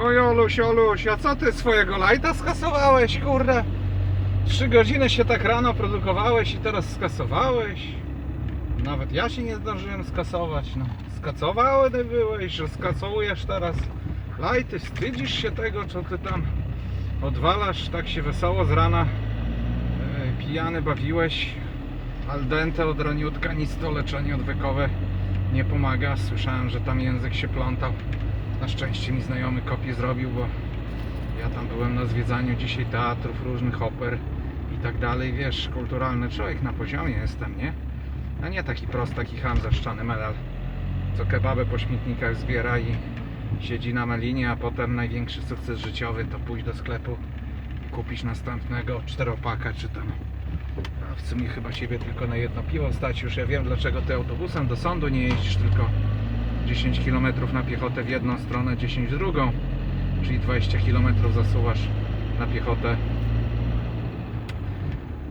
Oj, Oluś, Oluś, a co ty swojego lajta skasowałeś, kurde? Trzy godziny się tak rano produkowałeś i teraz skasowałeś? Nawet ja się nie zdążyłem skasować, no. Skacowały ty byłeś, że skasowujesz teraz lajty, wstydzisz się tego, co ty tam odwalasz, tak się wesoło z rana e, pijany bawiłeś. Al dente od raniutka, nic to leczenie odwykowe nie pomaga. Słyszałem, że tam język się plątał. Na szczęście mi znajomy kopię zrobił, bo ja tam byłem na zwiedzaniu dzisiaj teatrów, różnych oper i tak dalej. Wiesz, kulturalny człowiek na poziomie jestem, nie? A nie taki prostak i ham zaszczany medal, co kebabę po śmietnikach zbiera i siedzi na melinie, a potem największy sukces życiowy to pójść do sklepu i kupić następnego czteropaka czy tam a w sumie chyba siebie tylko na jedno piwo stać. Już ja wiem dlaczego ty autobusem do sądu nie jeździsz, tylko 10 km na piechotę w jedną stronę, 10 w drugą. Czyli 20 km zasuwasz na piechotę.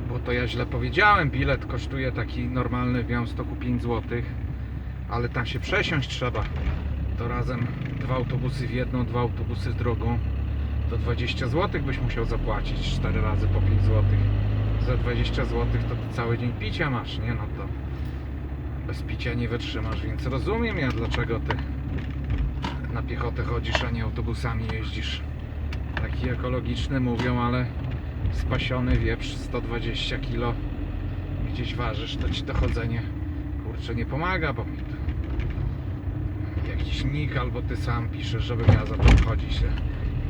Bo to ja źle powiedziałem. Bilet kosztuje taki normalny w Białymstoku 5 zł. Ale tam się przesiąść trzeba. To razem dwa autobusy w jedną, dwa autobusy w drugą. To 20 zł byś musiał zapłacić 4 razy po 5 zł za 20 zł to ty cały dzień picia masz, nie? No bez picia nie wytrzymasz, więc rozumiem ja dlaczego ty na piechotę chodzisz, a nie autobusami jeździsz. Taki ekologiczny mówią, ale spasiony wieprz 120 kg gdzieś ważysz, to ci to chodzenie kurczę nie pomaga, bo mi to jakiś nick albo ty sam piszesz, żebym ja zaczął chodzić. Jak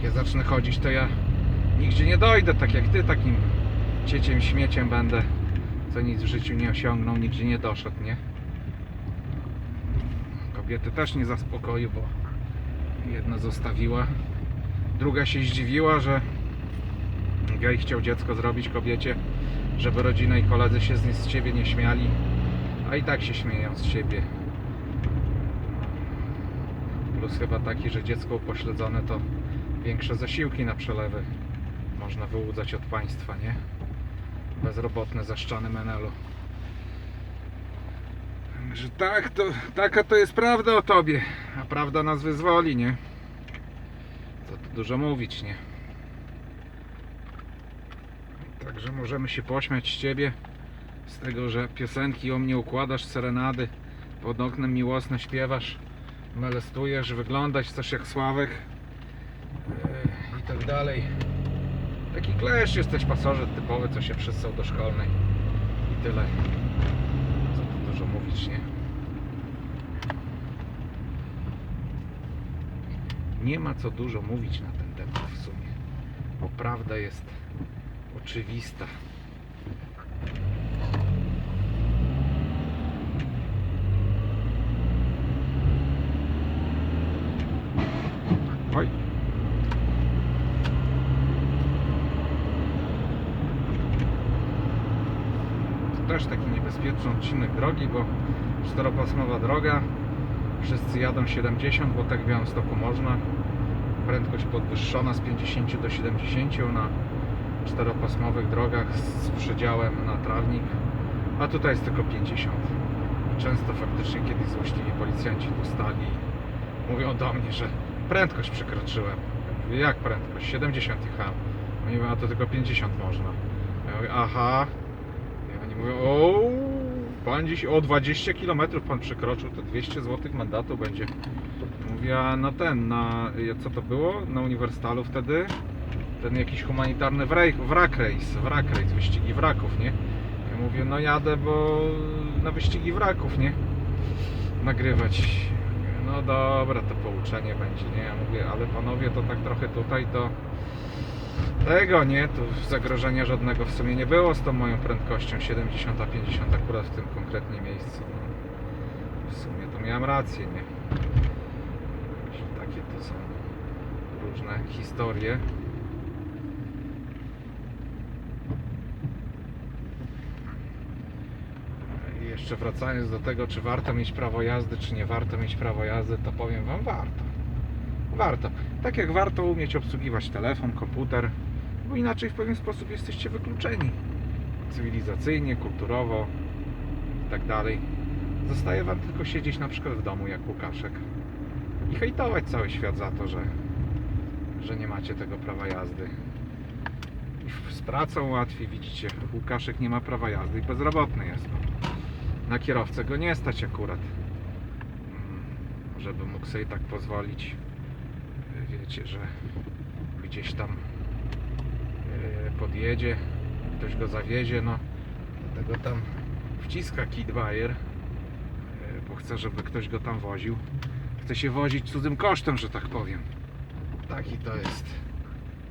ja zacznę chodzić, to ja nigdzie nie dojdę, tak jak ty takim cieciem, śmieciem będę, co nic w życiu nie osiągnął, nigdzie nie doszedł, nie? Kobiety też nie zaspokoił, bo jedna zostawiła, druga się zdziwiła, że gej chciał dziecko zrobić kobiecie, żeby rodzina i koledzy się z, z nie śmiali, a i tak się śmieją z siebie. Plus chyba taki, że dziecko upośledzone to większe zasiłki na przelewy można wyłudzać od państwa, nie? Bezrobotne zaszczany menelu. Że tak, to, taka to jest prawda o tobie, a prawda nas wyzwoli, nie? Co tu dużo mówić, nie? Także możemy się pośmiać z ciebie, z tego, że piosenki o mnie układasz, serenady, pod oknem miłosne śpiewasz, molestujesz, wyglądać chcesz jak Sławek yy, i tak dalej. Taki klesz jesteś pasożyt typowy, co się przystał do szkolnej. I tyle. Dużo mówić, nie? Nie ma co dużo mówić na ten temat w sumie. Bo prawda jest oczywista. Oj. To też taki niebezpieczny odcinek drogi, bo czteropasmowa droga. Wszyscy jadą 70, bo tak w Białymstoku można. Prędkość podwyższona z 50 do 70 na czteropasmowych drogach z przedziałem na trawnik, a tutaj jest tylko 50. I często faktycznie kiedyś złośliwi policjanci tu stali i mówią do mnie, że prędkość przekroczyłem. Jak prędkość? 70 jechałem. Oni mówią, a to tylko 50 można. Ja mówię, aha. Mówią, o, pan dziś o 20 km pan przekroczył, to 200 zł mandatu będzie. Mówię, a na ten, na, co to było? Na Uniwersalu wtedy? Ten jakiś humanitarny wrak, wrak race, wrak race, wyścigi wraków, nie? Ja mówię, no jadę, bo na wyścigi wraków, nie? Nagrywać. No dobra, to pouczenie będzie, nie? Ja mówię, ale panowie, to tak trochę tutaj to tego, nie? Tu zagrożenia żadnego w sumie nie było z tą moją prędkością 70, 50 akurat w tym konkretnym miejscu. No, w sumie to miałem rację, nie? Takie to są różne historie. Jeszcze wracając do tego, czy warto mieć prawo jazdy, czy nie warto mieć prawo jazdy, to powiem Wam warto. Warto. Tak jak warto umieć obsługiwać telefon, komputer, bo inaczej w pewien sposób jesteście wykluczeni. Cywilizacyjnie, kulturowo i tak dalej. Zostaje Wam tylko siedzieć na przykład w domu jak Łukaszek i hejtować cały świat za to, że że nie macie tego prawa jazdy. I Z pracą łatwiej, widzicie. Łukaszek nie ma prawa jazdy i bezrobotny jest. Na kierowcę go nie stać akurat. Mm, Żeby mógł sobie tak pozwolić. Wiecie, że gdzieś tam e, podjedzie, ktoś go zawiezie, no dlatego tam wciska Kidwire, e, bo chce, żeby ktoś go tam woził. Chce się wozić cudzym kosztem, że tak powiem. Taki to jest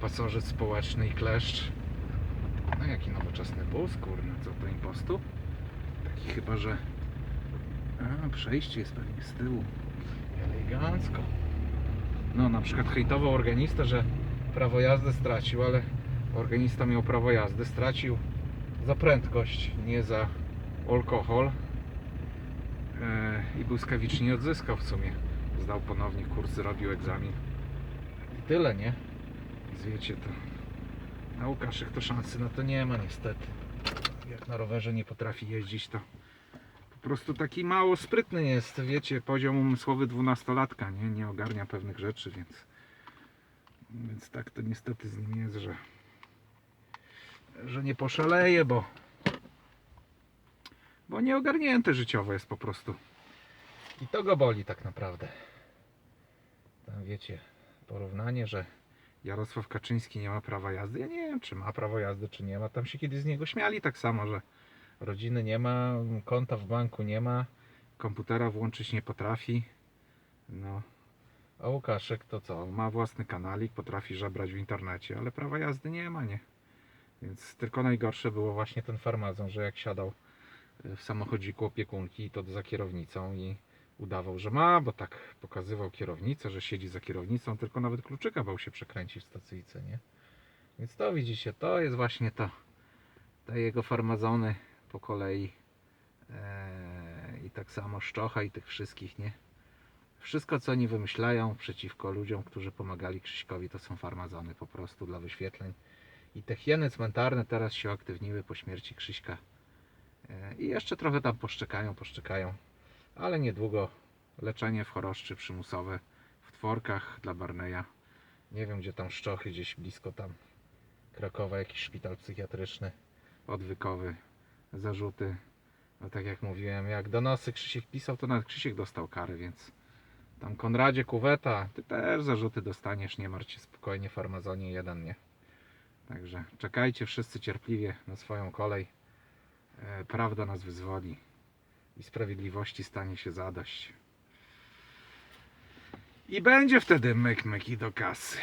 pasożyt społeczny i kleszcz. No jaki nowoczesny bus, kurna, co to impostu? Taki chyba, że... A, przejście jest pewnie z tyłu. Elegancko. No, na przykład hejtował organista, że prawo jazdy stracił, ale organista miał prawo jazdy, stracił za prędkość, nie za alkohol. E, I błyskawicznie odzyskał w sumie. Zdał ponownie kurs, zrobił egzamin. I tyle, nie? Więc wiecie, to na Łukaszek to szansy na to nie ma niestety. Jak na rowerze nie potrafi jeździć, to prostu taki mało sprytny jest, wiecie, poziom umysłowy dwunastolatka, nie? Nie ogarnia pewnych rzeczy, więc więc tak to niestety z nim jest, że że nie poszaleje, bo bo nieogarnięty życiowo jest po prostu. I to go boli tak naprawdę. Tam wiecie, porównanie, że Jarosław Kaczyński nie ma prawa jazdy. Ja nie wiem, czy ma prawo jazdy, czy nie ma. Tam się kiedyś z niego śmiali tak samo, że rodziny nie ma, konta w banku nie ma, komputera włączyć nie potrafi. No. A Łukaszek to co? Ma własny kanalik, potrafi żebrać w internecie, ale prawa jazdy nie ma, nie? Więc tylko najgorsze było właśnie ten farmazon, że jak siadał w samochodziku opiekunki, to za kierownicą i udawał, że ma, bo tak pokazywał kierownicę, że siedzi za kierownicą, tylko nawet kluczyka bał się przekręcić w stacyjce, nie? Więc to widzicie, to jest właśnie to, te jego farmazony po kolei eee, i tak samo Szczocha i tych wszystkich, nie? Wszystko co oni wymyślają przeciwko ludziom, którzy pomagali Krzyśkowi, to są farmazony po prostu dla wyświetleń. I te hieny cmentarne teraz się aktywniły po śmierci Krzyśka. E, I jeszcze trochę tam poszczekają, poszczekają. Ale niedługo leczenie w choroszczy przymusowe w Tworkach dla Barneya. Nie wiem gdzie tam Szczochy, gdzieś blisko tam Krakowa, jakiś szpital psychiatryczny odwykowy. Zarzuty. No tak jak mówiłem, jak donosy Krzysiek pisał, to nawet Krzysiek dostał karę, więc tam Konradzie Kuweta, ty też zarzuty dostaniesz, nie martw się spokojnie, farmazonie jeden, nie? Także czekajcie wszyscy cierpliwie na swoją kolej. E, Prawda nas wyzwoli i sprawiedliwości stanie się zadość. I będzie wtedy myk myki do kasy.